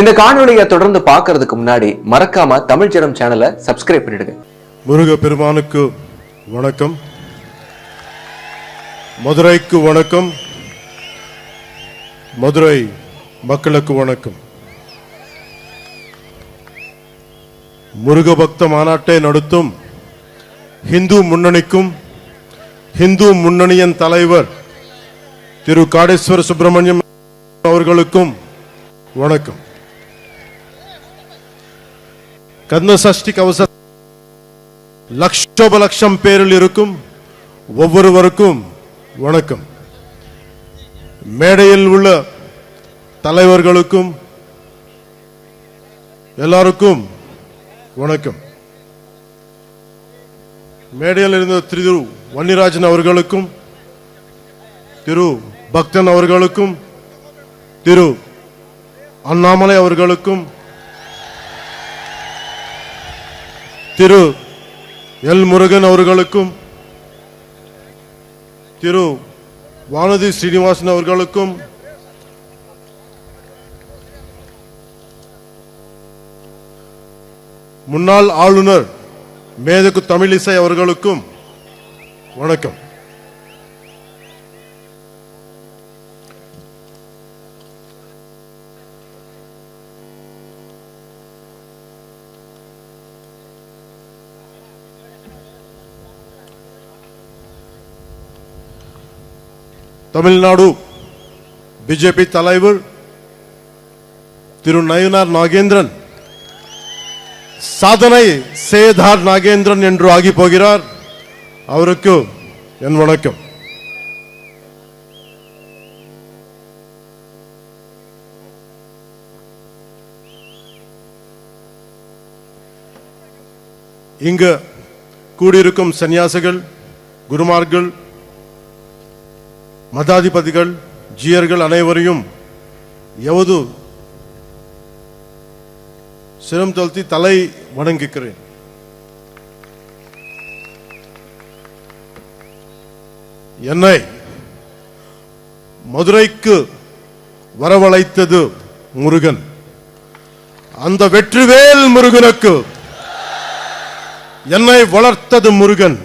இந்த காணொளியை தொடர்ந்து பார்க்கறதுக்கு முன்னாடி மறக்காம தமிழ் ஜனம் சேனலை சப்ஸ்கிரைப் பண்ணிடுங்க. முருக பெருமானுக்கு வணக்கம். மதுரைக்கு வணக்கம். மதுரை மக்களுக்கு வணக்கம். முருக பக்த மாநாட்டை நடத்தும் ஹிந்து முன்னணிக்கும் ஹிந்து முன்னணியின் தலைவர் திரு காடேஸ்வர சுப்பிரமணியம் அவர்களுக்கும் வணக்கம். கந்த சஷ்டி கவச லட்சோப லட்சம் பேரில் இருக்கும் ஒவ்வொருவருக்கும் வணக்கம் மேடையில் உள்ள தலைவர்களுக்கும் எல்லாருக்கும் வணக்கம் மேடையில் இருந்த திரு வன்னிராஜன் அவர்களுக்கும் திரு பக்தன் அவர்களுக்கும் திரு அண்ணாமலை அவர்களுக்கும் திரு எல் முருகன் அவர்களுக்கும் திரு வானதி ஸ்ரீனிவாசன் அவர்களுக்கும் முன்னாள் ஆளுநர் மேதகு தமிழிசை அவர்களுக்கும் வணக்கம். தமிழ்நாடு பிஜேபி தலைவர் திரு நயனார் நாகேந்திரன். சாதனை சேதார் நாகேந்திரன் என்று ஆகி போகிறார். அவருக்கு என் வணக்கம். இங்கு கூடியிருக்கும் சன்னியாசிகள் குருமார்கள் மதாதிபதிகள் ஜியர்கள் அனைவரையும் எவது சிரம் தழுத்தி தலை வணங்குகிறேன். என்னை மதுரைக்கு வரவழைத்தது முருகன். அந்த வெற்றிவேல் முருகனுக்கு என்னை வளர்த்தது முருகன்.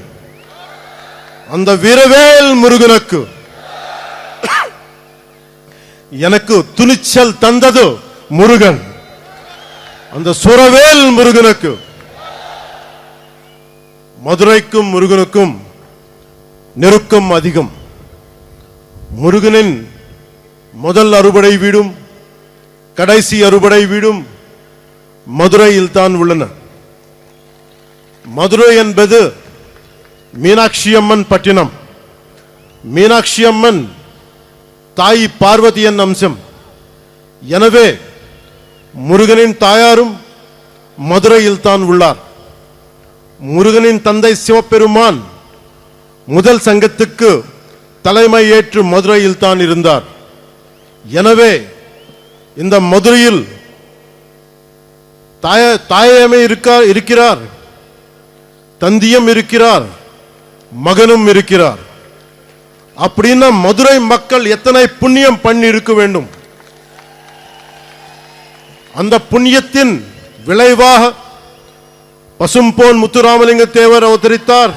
அந்த வீரவேல் முருகனுக்கு எனக்கு துணிச்சல் தந்தது முருகன். அந்த சுரவேல் முருகனுக்கு. மதுரைக்கும் முருகனுக்கும் நெருக்கம் அதிகம். முருகனின் முதல் அறுபடை வீடும் கடைசி அறுபடை வீடும் மதுரையில் தான் உள்ளன. மதுரை என்பது மீனாட்சி அம்மன் பட்டினம். மீனாட்சி அம்மன் தாய் பார்வதியின் அம்சம். எனவே முருகனின் தாயாரும் மதுரையில் தான் உள்ளார். முருகனின் தந்தை சிவபெருமான் முதல் சங்கத்துக்கு தலைமை ஏற்று மதுரையில் தான் இருந்தார். எனவே இந்த மதுரையில் தாய தாயமே இருக்கார் இருக்கிறார். தந்தியம் இருக்கிறார். மகனும் இருக்கிறார். அப்படின்னா மதுரை மக்கள் எத்தனை புண்ணியம் பண்ணி இருக்க வேண்டும்? அந்த புண்ணியத்தின் விளைவாக பசும்போன் முத்துராமலிங்க தேவர் அவதரித்தார்.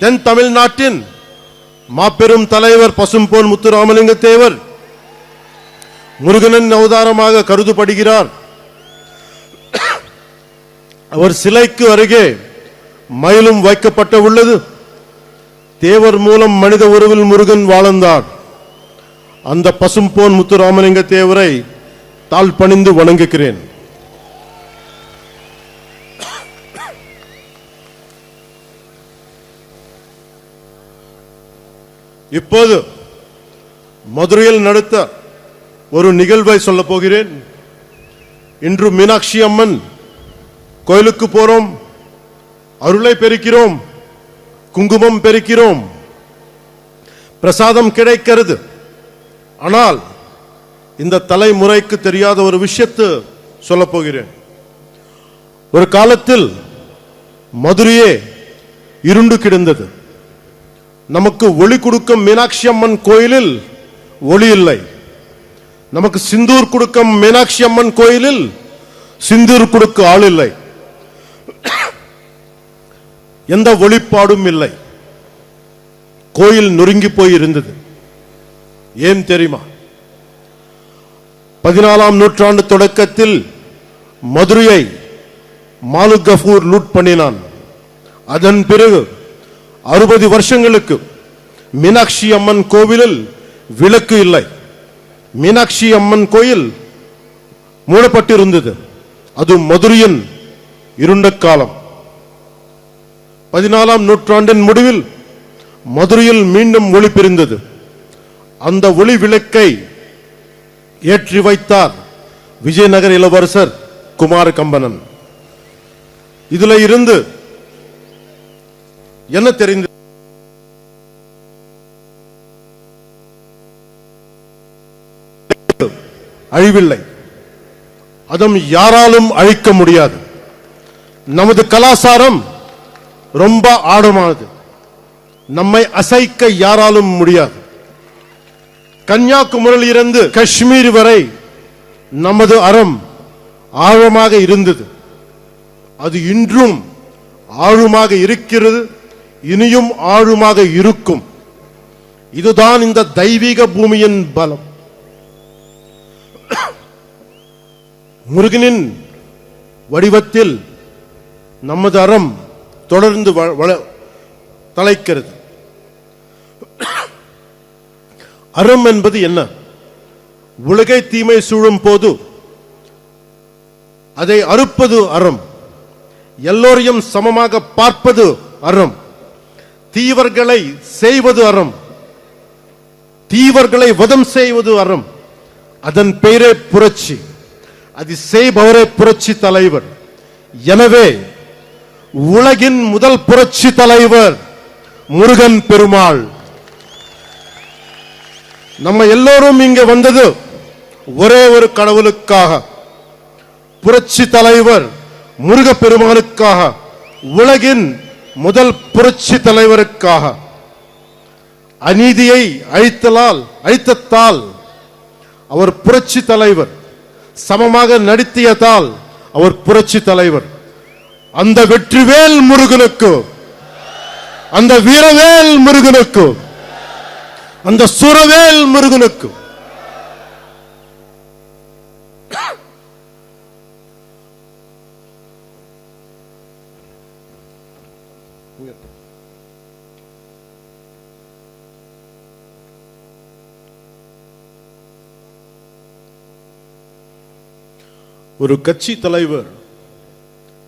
தென் தமிழ்நாட்டின் மாபெரும் தலைவர் பசும்போன் முத்துராமலிங்க தேவர் முருகனின் அவதாரமாக கருதப்படுகிறார். அவர் சிலைக்கு அருகே மயிலும் வைக்கப்பட்ட உள்ளது. தேவர் மூலம் மனித உருவில் முருகன் வாழ்ந்தார். அந்த பசும்போன் முத்துராமலிங்க தேவரை தாழ் பணிந்து வணங்குகிறேன். இப்போது மதுரையில் நடத்த ஒரு நிகழ்வை சொல்ல போகிறேன். இன்று மீனாட்சி அம்மன் கோயிலுக்கு போறோம். அருளை பெருக்கிறோம் குங்குமம் பெருக்கிறோம் பிரசாதம் கிடைக்கிறது. ஆனால் இந்த தலைமுறைக்கு தெரியாத ஒரு விஷயத்தை சொல்ல போகிறேன். ஒரு காலத்தில் மதுரையே இருண்டு கிடந்தது. நமக்கு ஒளி கொடுக்கும் மீனாட்சி அம்மன் கோயிலில் ஒளி இல்லை. நமக்கு சிந்தூர் கொடுக்கும் மீனாட்சி அம்மன் கோயிலில் சிந்தூர் கொடுக்க ஆள் இல்லை. எந்த ஒளிப்பாடும் இல்லை. கோயில் நொறுங்கி போய் இருந்தது. ஏன் தெரியுமா? பதினாலாம் நூற்றாண்டு தொடக்கத்தில் மதுரையை மாலுகஃபூர் லூட் பண்ணினான். அதன் பிறகு அறுபது வருஷங்களுக்கு மீனாட்சி அம்மன் கோவிலில் விளக்கு இல்லை. மீனாட்சி அம்மன் கோயில் மூடப்பட்டிருந்தது. அது மதுரையின் இருண்ட காலம். பதினாலாம் நூற்றாண்டின் முடிவில் மதுரையில் மீண்டும் ஒளி பிரிந்தது. அந்த ஒளி விளக்கை ஏற்றி வைத்தார் விஜயநகர் இளவரசர் குமார கம்பனன் இதுல இருந்து என்ன தெரிந்து அழிவில்லை. அதும் யாராலும் அழிக்க முடியாது. நமது கலாச்சாரம் ரொம்ப ஆழமானது. நம்மை அசைக்க யாராலும் முடியாது. கன்னியாகுமரியில் இருந்து காஷ்மீர் வரை நமது அறம் ஆழமாக இருந்தது. அது இன்றும் ஆழமாக இருக்கிறது இனியும் ஆழமாக இருக்கும். இதுதான் இந்த தெய்வீக பூமியின் பலம். முருகனின் வடிவத்தில் நமது அறம் தொடர்ந்து வள- தலைக்கிறது. அறம் என்பது என்ன? உலகை தீமை சூழும் போது அதை அறுப்பது அறம். எல்லோரையும் சமமாக பார்ப்பது அறம். தீவர்களை செய்வது அறம். தீவர்களை வதம் செய்வது அறம். அதன் பெயரே புரட்சி. அது செய்பவரே புரட்சி தலைவர். எனவே உலகின் முதல் புரட்சி தலைவர் முருகன் பெருமாள். நம்ம எல்லோரும் இங்க வந்தது ஒரே ஒரு கடவுளுக்காக. புரட்சி தலைவர் முருக பெருமாளுக்காக உலகின் முதல் புரட்சி தலைவருக்காக. அநீதியை அழித்தலால் அழித்தத்தால் அவர் புரட்சி தலைவர் சமமாக நடித்தியதால் அவர் புரட்சி தலைவர். அந்த வெற்றிவேல் முருகனுக்கு அந்த வீரவேல் முருகனுக்கு அந்த சுரவேல் முருகனுக்கு. ஒரு கட்சி தலைவர்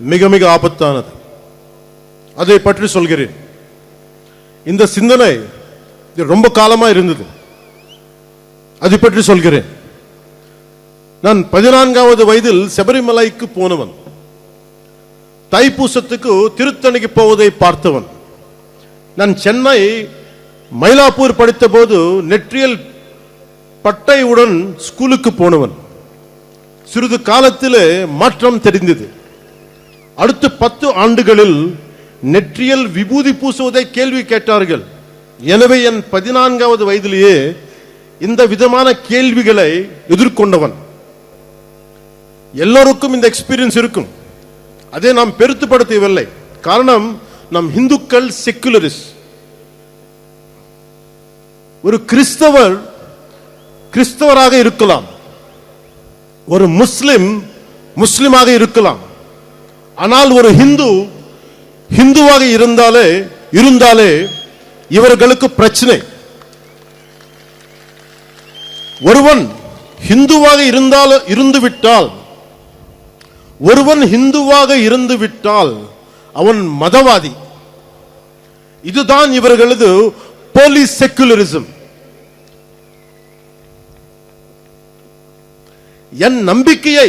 மிக மிக ஆபத்தானது. அதை பற்றி சொல்கிறேன். இந்த சிந்தனை இது ரொம்ப காலமா இருந்தது. அதை பற்றி சொல்கிறேன். நான் பதினான்காவது வயதில் சபரிமலைக்கு போனவன். தைப்பூசத்துக்கு திருத்தணிக்கு போவதை பார்த்தவன். நான் சென்னை மயிலாப்பூர் படித்தபோது நெற்றியல் பட்டையுடன் ஸ்கூலுக்கு போனவன். சிறிது காலத்திலே மாற்றம் தெரிந்தது. அடுத்து பத்து ஆண்டுகளில் நெற்றியல் விபூதி பூசுவதை கேள்வி கேட்டார்கள். எனவே என் பதினான்காவது வயதிலேயே இந்த விதமான கேள்விகளை எதிர்கொண்டவன். எல்லோருக்கும் இந்த எக்ஸ்பீரியன்ஸ் இருக்கும். அதை நாம் பெருத்துப்படுத்தவில்லை. காரணம் நம் இந்துக்கள் செக்குலரிஸ் ஒரு கிறிஸ்தவர் கிறிஸ்தவராக இருக்கலாம். ஒரு முஸ்லிம் முஸ்லிமாக இருக்கலாம். ஆனால் ஒரு ஹிந்து ஹிந்துவாக இருந்தாலே இருந்தாலே இவர்களுக்கு பிரச்சனை. ஒருவன் ஹிந்துவாக இருந்தால் இருந்து விட்டால் ஒருவன் ஹிந்துவாக இருந்து விட்டால் அவன் மதவாதி. இதுதான் இவர்களது போலீஸ் செக்குலரிசம் என் நம்பிக்கையை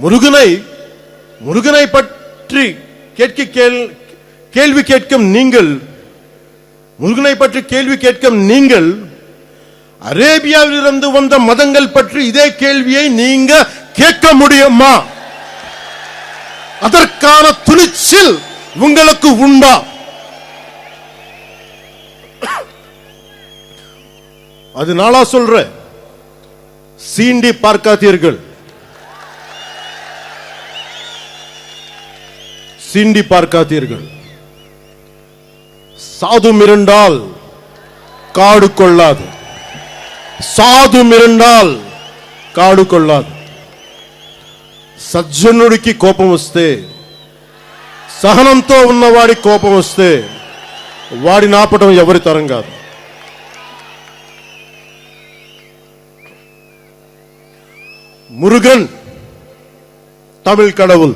முருகனை முருகனை பற்றி கேட்க கேள் கேள்வி கேட்கும் நீங்கள் முருகனை பற்றி கேள்வி கேட்கும் நீங்கள் அரேபியாவிலிருந்து வந்த மதங்கள் பற்றி இதே கேள்வியை நீங்க கேட்க முடியுமா? அதற்கான துணிச்சல் உங்களுக்கு உண்டா? அது நாளா சொல்ற சீண்டி பார்க்காதீர்கள். சீண்டி பார்க்காதீர்கள் சாது மிரண்டால் காடு கொள்ளாது సాధు మిరండాల్ కాడు కొల్లాదు సజ్జనుడికి కోపం వస్తే సహనంతో ఉన్నవాడి కోపం వస్తే వాడి నాపటం ఎవరి తరం కాదు முருகன் தமிழ் கடவுள்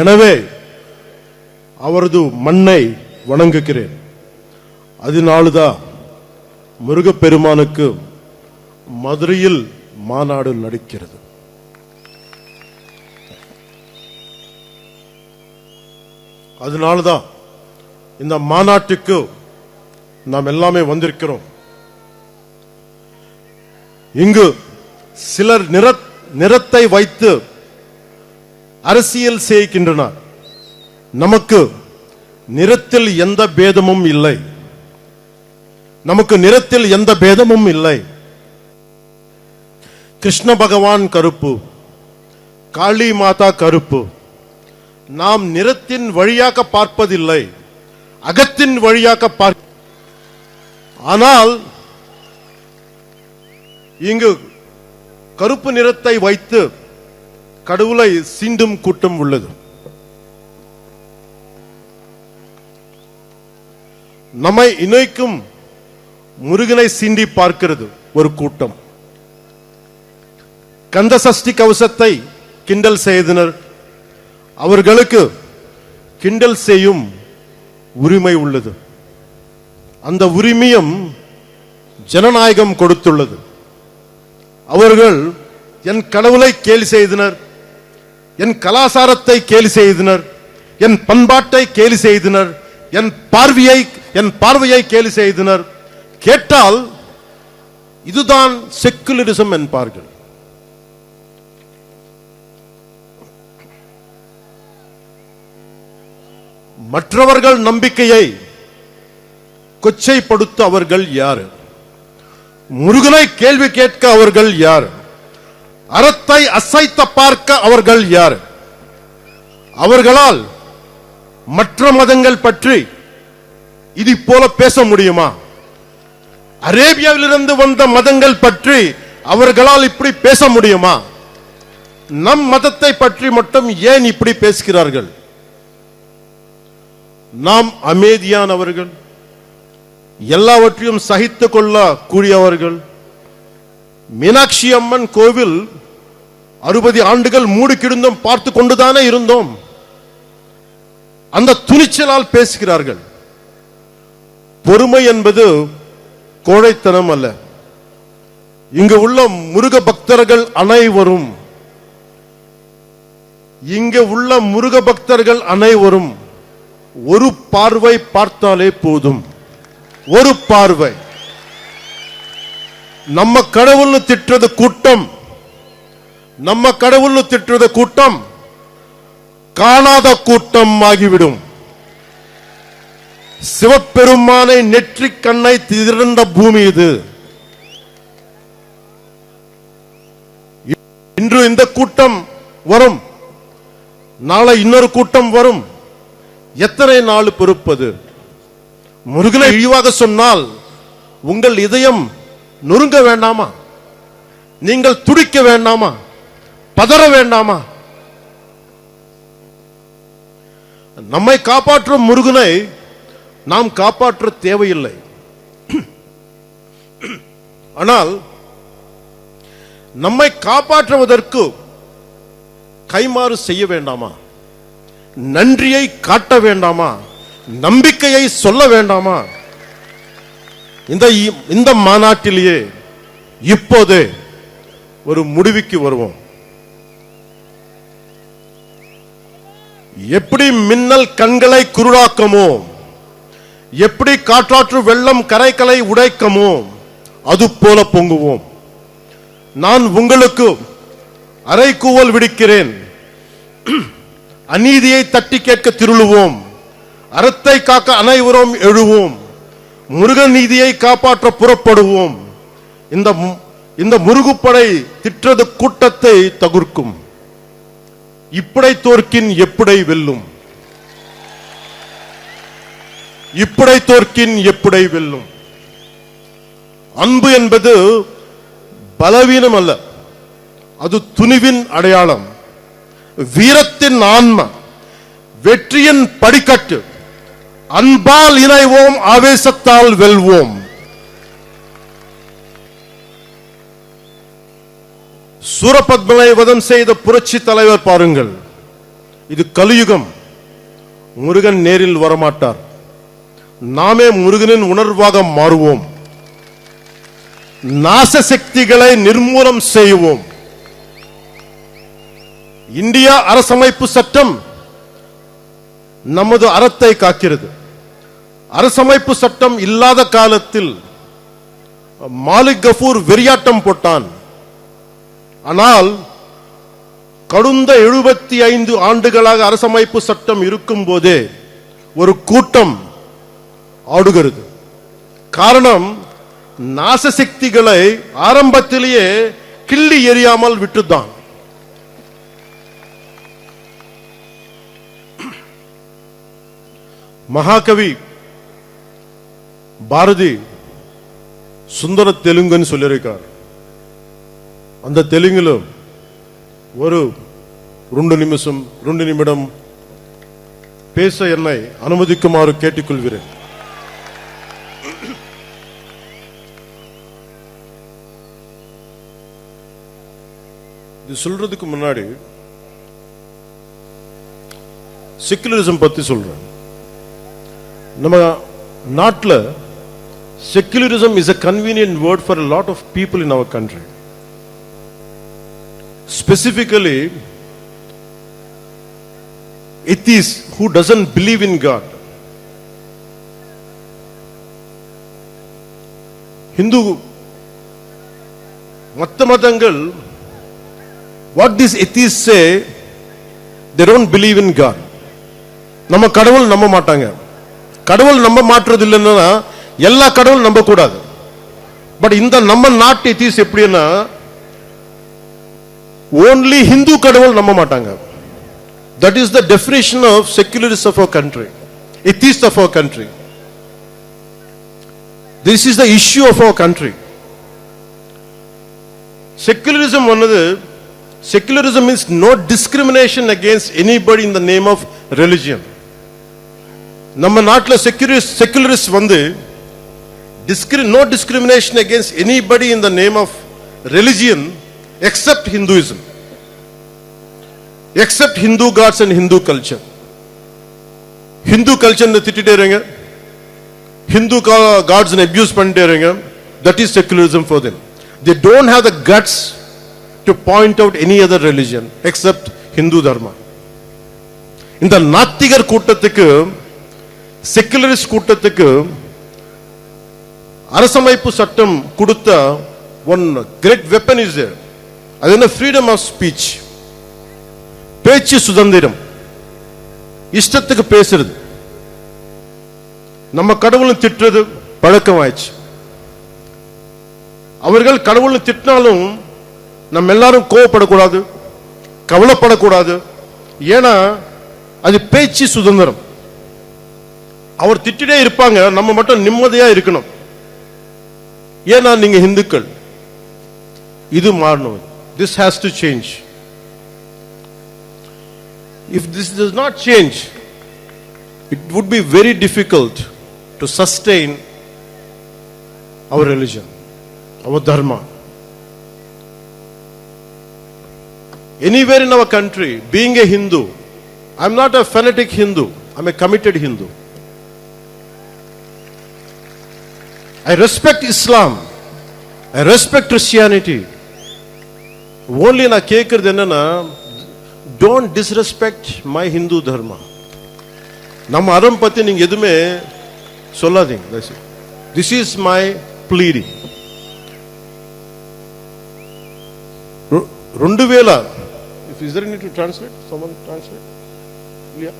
எனவே அவரது மண்ணை வணங்குகிறேன். அதனால்தான் முருகப்பெருமானுக்கு மதுரையில் மாநாடு நடக்கிறது. அதனால்தான் இந்த மாநாட்டுக்கு நாம் எல்லாமே வந்திருக்கிறோம். இங்கு சிலர் நிற நிறத்தை வைத்து அரசியல் செய்கின்றனர் நமக்கு நிறத்தில் எந்த பேதமும் இல்லை. நமக்கு நிறத்தில் எந்த பேதமும் இல்லை. கிருஷ்ண பகவான் கருப்பு காளி மாதா கருப்பு. நாம் நிறத்தின் வழியாக பார்ப்பதில்லை அகத்தின் வழியாக பார்க்க ஆனால் இங்கு கருப்பு நிறத்தை வைத்து கடவுளை சீண்டும் கூட்டம் உள்ளது. நம்மை இணைக்கும் முருகனை சீண்டி பார்க்கிறது ஒரு கூட்டம். கந்த சஷ்டி கவசத்தை கிண்டல் செய்தனர். அவர்களுக்கு கிண்டல் செய்யும் உரிமை உள்ளது. அந்த உரிமையும் ஜனநாயகம் கொடுத்துள்ளது. அவர்கள் என் கடவுளை கேலி செய்தனர். என் கலாசாரத்தை கேலி செய்தனர். என் பண்பாட்டை கேலி செய்தனர். என் பார்வையை என் பார்வையை கேலி செய்தனர். கேட்டால் இதுதான் செக்குலரிசம் என்பார்கள். மற்றவர்கள் நம்பிக்கையை கொச்சைப்படுத்த அவர்கள் யார்? முருகனை கேள்வி கேட்க அவர்கள் யார்? அறத்தை அசைத்த பார்க்க அவர்கள் யார்? அவர்களால் மற்ற மதங்கள் பற்றி இது போல பேச முடியுமா? அரேபியாவிலிருந்து வந்த மதங்கள் பற்றி அவர்களால் இப்படி பேச முடியுமா? நம் மதத்தை பற்றி மட்டும் ஏன் இப்படி பேசுகிறார்கள்? நாம் அமைதியானவர்கள் எல்லாவற்றையும் சகித்துக் கொள்ள கூடியவர்கள் மீனாட்சி அம்மன் கோவில் அறுபது ஆண்டுகள் மூடு கிடந்தும் பார்த்து கொண்டுதானே இருந்தோம். அந்த துணிச்சலால் பேசுகிறார்கள். பொறுமை என்பது கோழைத்தனம் அல்ல. இங்கு உள்ள முருக பக்தர்கள் அனைவரும் இங்கு உள்ள முருக பக்தர்கள் அனைவரும் ஒரு பார்வை பார்த்தாலே போதும். ஒரு பார்வை. நம்ம கடவுள்னு திட்டுறது கூட்டம். நம்ம கடவுள்னு திட்டுறது கூட்டம். காணாத கூட்டம் ஆகிவிடும். சிவபெருமானை நெற்றிக் கண்ணை திறந்த பூமி இது. இன்று இந்த கூட்டம் வரும். நாளை இன்னொரு கூட்டம் வரும். எத்தனை நாள் பொறுப்பது? முருகனை இழிவாக சொன்னால் உங்கள் இதயம் நொறுங்க வேண்டாமா? நீங்கள் துடிக்க வேண்டாமா? பதற வேண்டாமா? நம்மை காப்பாற்றும் முருகனை நாம் காப்பாற்ற தேவையில்லை. ஆனால் நம்மை காப்பாற்றுவதற்கு கைமாறு செய்ய வேண்டாமா? நன்றியை காட்ட வேண்டாமா? நம்பிக்கையை சொல்ல வேண்டாமா? இந்த இந்த மாநாட்டிலேயே இப்போது ஒரு முடிவுக்கு வருவோம். எப்படி மின்னல் கண்களை குருடாக்கமோ எப்படி காற்றாற்று வெள்ளம் கரைகளை உடைக்கமோ அது போல பொங்குவோம். நான் உங்களுக்கு அரைக்கூவல் விடுக்கிறேன். அநீதியை தட்டி கேட்க திருளுவோம். அறத்தை காக்க அனைவரும் எழுவோம். முருகன் நீதியை காப்பாற்ற புறப்படுவோம். இந்த இந்த முருகுப்படை திற்றது கூட்டத்தை தகுர்க்கும். இப்படை தோற்கின் எப்படை வெல்லும்? இப்படை தோற்கின் எப்படை வெல்லும்? அன்பு என்பது பலவீனம் அல்ல. அது துணிவின் அடையாளம். வீரத்தின் ஆன்ம வெற்றியின் படிக்கட்டு. அன்பால் இணைவோம் ஆவேசத்தால் வெல்வோம். சூரபத்மனை வதம் செய்த புரட்சி தலைவர் பாருங்கள். இது கலியுகம். முருகன் நேரில் வரமாட்டார். நாமே முருகனின் உணர்வாக மாறுவோம். நாச சக்திகளை நிர்மூலம் செய்வோம். இந்தியா அரசமைப்பு சட்டம் நமது அறத்தை காக்கிறது. அரசமைப்பு சட்டம் இல்லாத காலத்தில் மாலிக் கபூர் வெறியாட்டம் போட்டான். ஆனால் கடந்த எழுபத்தி ஐந்து ஆண்டுகளாக அரசமைப்பு சட்டம் இருக்கும் போதே ஒரு கூட்டம் ஆடுகிறது. காரணம் நாசசக்திகளை ஆரம்பத்திலேயே கிள்ளி எறியாமல் விட்டுதான் மகாகவி பாரதி சுந்தர தெலுங்குன்னு சொல்லியிருக்கார். அந்த தெலுங்குல ஒரு ரெண்டு நிமிஷம் ரெண்டு நிமிடம் பேச என்னை அனுமதிக்குமாறு கேட்டுக்கொள்கிறேன். இது சொல்றதுக்கு முன்னாடி செக்குலரிசம் பத்தி சொல்றேன். நம்ம நாட்டில் secularism is a convenient word for a lot of people in our country specifically atheists who doesn't believe in god hindu மற்ற மதங்கள் what these atheists say they don't believe in god நம்ம கடவுள் நம்ப மாட்டாங்க கடவுள் நம்ப மாற்றுறது இல்லைன்னா எல்லா கடவுளும் நம்ப கூடாது பட் இந்த நம்ம நாட்டு எத்தீஸ் எப்படின்னா ஓன்லி ஹிந்து கடவுள் நம்ப மாட்டாங்க. That is the definition of secularism of our country atheist of our country this is the issue of our country secularism வந்தது secularism means no discrimination against anybody in the name of religion நம்ம நாட்டில் secularist secularist வந்து discri- no discrimination against anybody in the name of religion except Hinduism, except Hindu gods and Hindu culture. Hindu culture திட்டிட்டே இருங்க Hindu ga- gods and abuse பண்ணிட்டே இருங்க that is secularism for them. They don't have the guts to point out any other religion except Hindu dharma. இந்த நாத்திகர் கூட்டத்துக்கு secularist கூட்டத்துக்கு அரசமைப்பு சட்டம் கொடுத்த ஒன் கிரேட் வெப்பன் இஸ் அது என்ன? ஃப்ரீடம் ஆஃப் ஸ்பீச் பேச்சு சுதந்திரம். இஷ்டத்துக்கு பேசுறது. நம்ம கடவுளும் திட்டுறது பழக்கம் ஆயிடுச்சு அவர்கள் கடவுளும் திட்டினாலும் நம்ம எல்லாரும் கோவப்படக்கூடாது கவலைப்படக்கூடாது. ஏன்னா அது பேச்சு சுதந்திரம். அவர் திட்டிட்டே இருப்பாங்க நம்ம மட்டும் நிம்மதியா இருக்கணும். ஏன்னா நீங்க இந்துக்கள் இது மாறணும் this has to change if this does not change it would be very difficult to sustain our religion our dharma. Anywhere in our country, being a Hindu, I'm not a fanatic Hindu, I'm a committed Hindu. I respect Islam, I respect Christianity. Only நான் கேட்கறது என்னன்னா don't disrespect my Hindu dharma நம்ம அறம் பத்தி நீங்க எதுவுமே சொல்லாதீங்க this is my bleeding ரு- రెండు వేల is there need to translate someone translate இல்லையா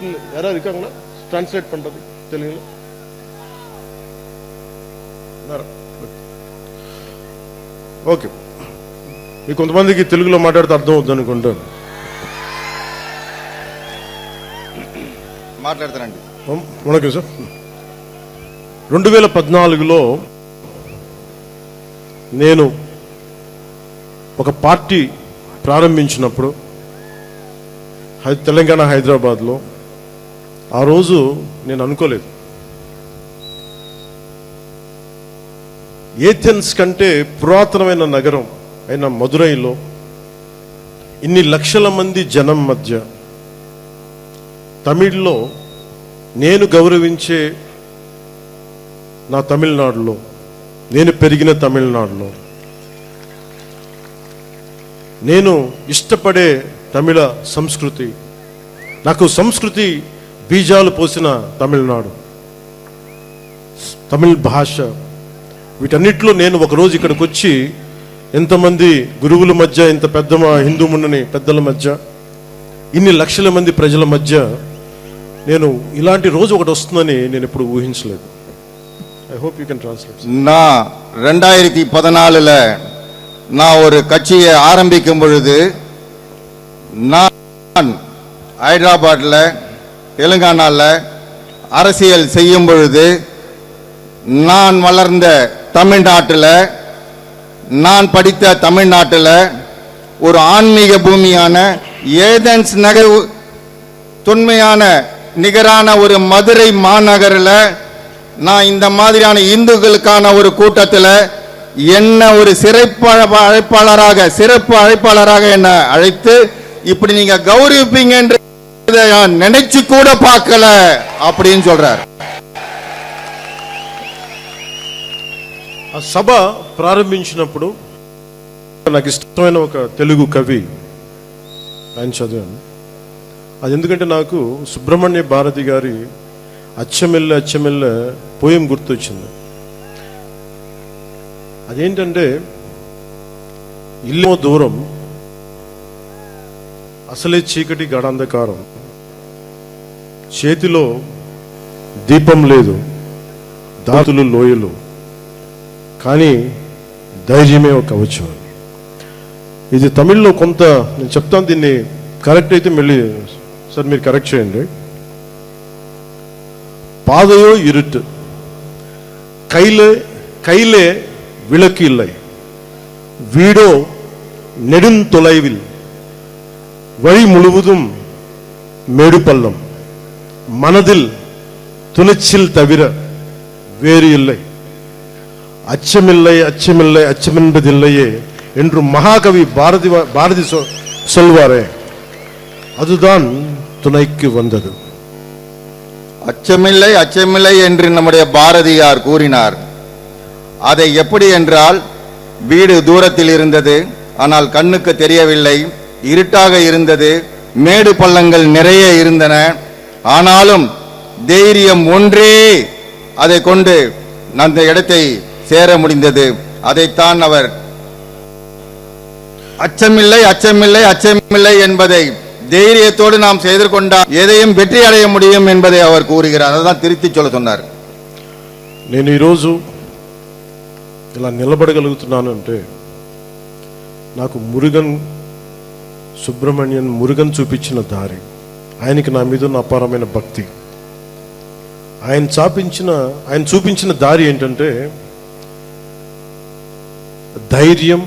இல்ல யாராவது இருக்காங்களா ట్రాన్స్లేట్ பண்றது தெலுங்குல ఓకే. మీకు కొంతమందికి తెలుగులో మాట్లాడితే అర్థం అవుతుంది అనుకుంటాను మాట్లాడతానండి. వణకం సార్. రెండు వేల పద్నాలుగులో నేను ఒక పార్టీ ప్రారంభించినప్పుడు తెలంగాణ హైదరాబాద్లో ఆ రోజు నేను అనుకోలేదు. ఏథెన్స్ కంటే పురాతనమైన నగరం అయిన మధురైలో ఇన్ని లక్షల మంది జనం మధ్య తమిళ్ళో నేను గౌరవించే నా తమిళనాడులో నేను పెరిగిన తమిళనాడులో నేను ఇష్టపడే తమిళ సంస్కృతి నాకు సంస్కృతి బీజాలు పోసిన తమిళనాడు. తమిళ్ భాష వీటన్నిటిలో నేను ఒకరోజు ఇక్కడికి వచ్చి ఎంతమంది గురువుల మధ్య ఇంత పెద్ద మా హిందూ మున్నని పెద్దల మధ్య ఇన్ని లక్షల మంది ప్రజల మధ్య నేను ఇలాంటి రోజు ఒకటి వస్తుందని నేను ఎప్పుడు ఊహించలేదు I hope you can translate நான் ரெண்டாயிரத்தி பதினாலுல நான் ஒரு கட்சியை ஆரம்பிக்கும் பொழுது நான் ஹைதராபாத்ல தெலுங்கானால அரசியல் செய்யும் பொழுது நான் வளர்ந்த தமிழ்நாட்டில் நான் படித்த தமிழ்நாட்டில் ஒரு ஆன்மீக பூமியான ஏதென்ஸ் நகர் தொன்மையான நிகரான ஒரு மதுரை மாநகரில் நான் இந்த மாதிரியான இந்துக்களுக்கான ஒரு கூட்டத்தில் என்ன ஒரு சிறப்பு அழைப்பாளராக சிறப்பு அழைப்பாளராக என்ன அழைத்து இப்படி நீங்க கௌரவிப்பீங்க என்று நான் நினைச்சு கூட பார்க்கல அப்படின்னு சொல்றார். ఆ సభ ప్రారంభించినప్పుడు నాకు ఇష్టమైన ఒక తెలుగు కవి ఆయన చదివాను. అది ఎందుకంటే నాకు సుబ్రహ్మణ్య భారతి గారి అచ్చమెల్ల అచ్చమెల్ల పోయం గుర్తొచ్చింది. అదేంటంటే ఇల్లేమో దూరం అసలే చీకటి గడాంధకారం చేతిలో దీపం లేదు దాతులు లోయలు కానీ ధైర్యమే ఒక కవచం ఇది తమిళ్లో కొంత నేను చెప్తాను దీన్ని కరెక్ట్ అయితే మళ్ళీ సార్ మీరు కరెక్ట్ చేయండి பாதையோ இருட்டு கையில கையிலே விளக்கு இல்லை வீடோ நெடுந்தொலைவில் வழி முழுவதும் மேடு பள்ளம் மனதில் துணிச்சல் தவிர வேறு இல்லை அச்சமில்லை அச்சமில்லை அச்சமென்பதில்லையே என்று மகாகவி பாரதி பாரதி சொ- சொல்வாரே. அதுதான் துணைக்கு வந்தது. அச்சமில்லை அச்சமில்லை என்று நம்முடைய பாரதியார் கூறினார். அதை எப்படி என்றால் வீடு தூரத்தில் இருந்தது ஆனால் கண்ணுக்கு தெரியவில்லை இருட்டாக இருந்தது மேடு பள்ளங்கள் நிறைய இருந்தன. ஆனாலும் தைரியம் ஒன்றே. அதை கொண்டு அந்த இடத்தை சேர முடிந்தது அதைத்தான் அவர் அச்சமில்லை அச்சமில்லை அச்சமில்லை என்பதை தைரியத்தோடு நாம் செய்து கொண்டால் எதையும் வெற்றி அடைய முடியும் என்பதை அவர் கூறுகிறார் அதுதான் திருத்தி சொல்ல சொன்னார் నేను ఈరోజు ఇలా నిలబడగలుగుతున్నాను అంటే నాకు మురుగన్ సుబ్రహ్మణ్యన్ మురుగన్ చూపించిన దారి ఆయనకి నా మీద ఉన్న అపారమైన భక్తి ఆయన చాపించిన ఆయన చూపించిన దారి ఏంటంటే ధైర్యం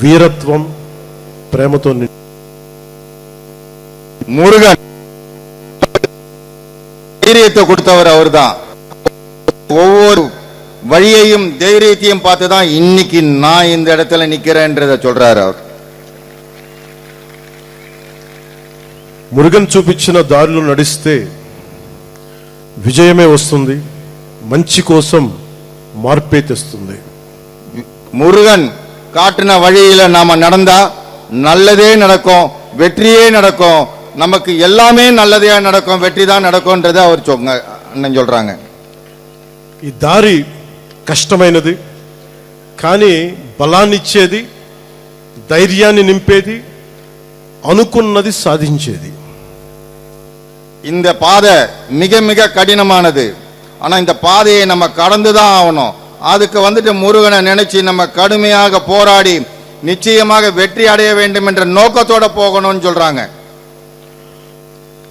వీరత్వం ప్రేమతో నిండి முருகன் தைரியத்தை கொடுத்தவர் அவர்தான் ஒவ்வொரு வழியையும் தைரியத்தையும் பார்த்து தான் இன்னைக்கு நான் இந்த இடத்துல நிக்கிறேன்றத சொல்றாரு அவர் మురుగన్ చూపించిన దారిలో నడిస్తే విజయమే వస్తుంది మంచి కోసం మార్పే తెస్తుంది முருகன் காட்டின வழியில நாம நடந்தா நல்லதே நடக்கும் வெற்றியே நடக்கும் நமக்கு எல்லாமே நல்லதே நடக்கும் வெற்றி தான் நடக்கும்ன்றத அவர் சொங்க அண்ணன் சொல்றாங்க ఈ దారి కష్టమైనది కానీ బలాన్నిచ్చేది ధైర్యాన్ని నింపేది అనుకున్నది సాధించేది இந்த பாதை மிக மிக கடினமானது ஆனா இந்த பாதையை நம்ம கடந்து தான் ஆகணும் அதுக்கு வந்துட்டு முருகனை நினைச்சு நம்ம கடுமையாக போராடி நிச்சயமாக வெற்றி அடைய வேண்டும் என்ற நோக்கத்தோட போகணும்னு சொல்றாங்க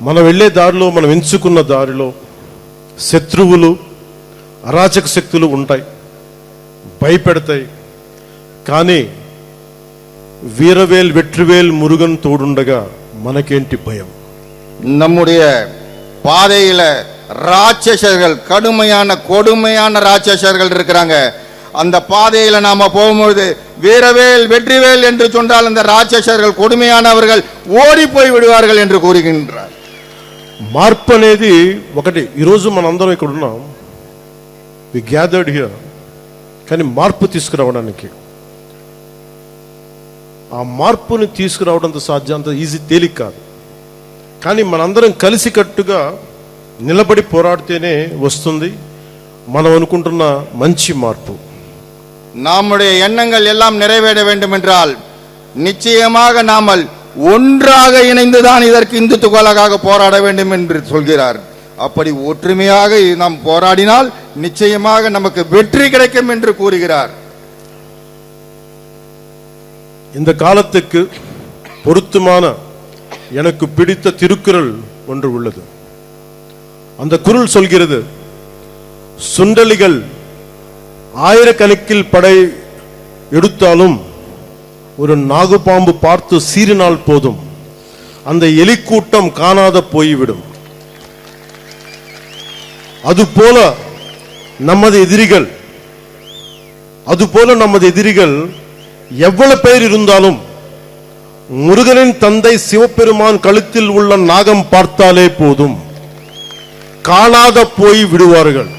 మనం వెళ్ళే దారిలో మనం ఎంచుకున్న దారిలో శత్రువులు అరాచక శక్తులు ఉంటాయి భయపెడతాయి కానీ వీరవేల్ వెట్రివేల్ మురుగన్ తోడుండగా మనకేంటి భయం நம்முடைய பாதையில ராட்சசர்கள் கடுமையான கொடுமையான ராட்சசர்கள் இருக்கிறாங்க அந்த பாதையில நாம போகும்பொழுது வீரவேல் வெற்றிவேல் என்று சொன்னால் அந்த ராட்சசர்கள் கொடுமையானவர்கள் ஓடி போய் விடுவார்கள் என்று கூறுகின்றார் మార్పు అనేది ఒకటి ఈరోజు మనందరం ఇక్కడ ఉన్నాం వి గ్యాదర్డ్ హియర్ కానీ మార్పు తీసుకురావడానికి ఆ మార్పుని తీసుకురావడంతో సాధ్యం అంత ఈజీ తేలిక కాదు కానీ మనందరం కలిసికట్టుగా నిలబడి పోరాడితేనే వస్తుంది మనం అనుకుంటున్న మంచి మార్పు நம்முடைய எண்ணங்கள் எல்லாம் நிறைவேற வேண்டும் என்றால் நிச்சயமாக நாமல் ஒன்றாக இணைந்துதான் இதற்கு இந்துத்துவலாக போராட வேண்டும் என்று சொல்கிறார் அப்படி ஒற்றுமையாக நாம் போராடினால் நிச்சயமாக நமக்கு வெற்றி கிடைக்கும் என்று கூறுகிறார் இந்த காலத்துக்கு பொருத்தமான எனக்கு பிடித்த திருக்குறள் ஒன்று உள்ளது அந்த குரல் சொல்கிறது சுண்டலிகள் ஆயிரக்கணக்கில் படை எடுத்தாலும் ஒரு நாகுபாம்பு பார்த்து சீறினால் போதும். அந்த எலிக்கூட்டம் காணாத போய்விடும். அதுபோல நமது எதிரிகள் அதுபோல நமது எதிரிகள் எவ்வளவு பேர் இருந்தாலும் முருகனின் தந்தை சிவபெருமான் கழுத்தில் உள்ள நாகம் பார்த்தாலே போதும். காணாத போய் விடுவார்கள்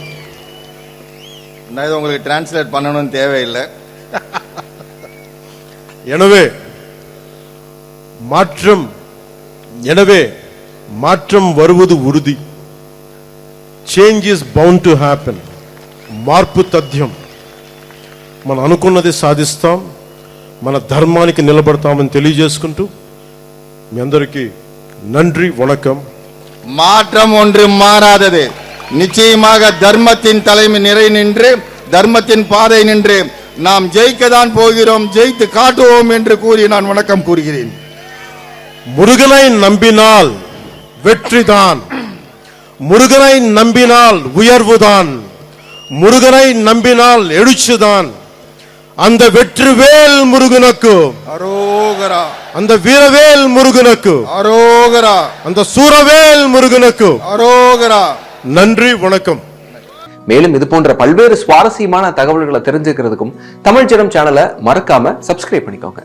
நான் இதை உங்களுக்கு டிரான்ஸ்லேட் பண்ணணும்னு தேவையில்லை எனவே மாற்றம் எனவே மாற்றம் வருவது ఉరుది change is bound to happen మార్పు తథ్యం మనం అనుకున్నది సాధిస్తాం మన ధర్మానికి నిలబడతామని తెలియజేసుకుంటూ మీ అందరికీ నండ్రి వణకం மாற்றம் ஒன்று மாறாதது. நிச்சயமாக தர்மத்தின் தலைமை நிறை நின்று தர்மத்தின் பாதை நின்று நாம் ஜெயிக்க தான் போகிறோம் ஜெயித்து காட்டுவோம் என்று கூறி நான் வணக்கம் கூறுகிறேன். முருகனை நம்பினால் வெற்றிதான். முருகனை நம்பினால் உயர்வுதான். முருகனை நம்பினால் எழுச்சிதான். அந்த வெற்றிவேல் முருகனுக்கு. அரோகரா. அந்த வீரவேல் முருகனுக்கு. அரோகரா. அந்த சூரவேல் முருகனுக்கு. அரோகரா. நன்றி வணக்கம். மேலும் இது போன்ற பல்வேறு சுவாரஸ்யமான தகவல்களை தெரிஞ்சுக்கிறதுக்கும் தமிழ் ஜனம் சேனலை மறக்காம சப்ஸ்கிரைப் பண்ணிக்கோங்க.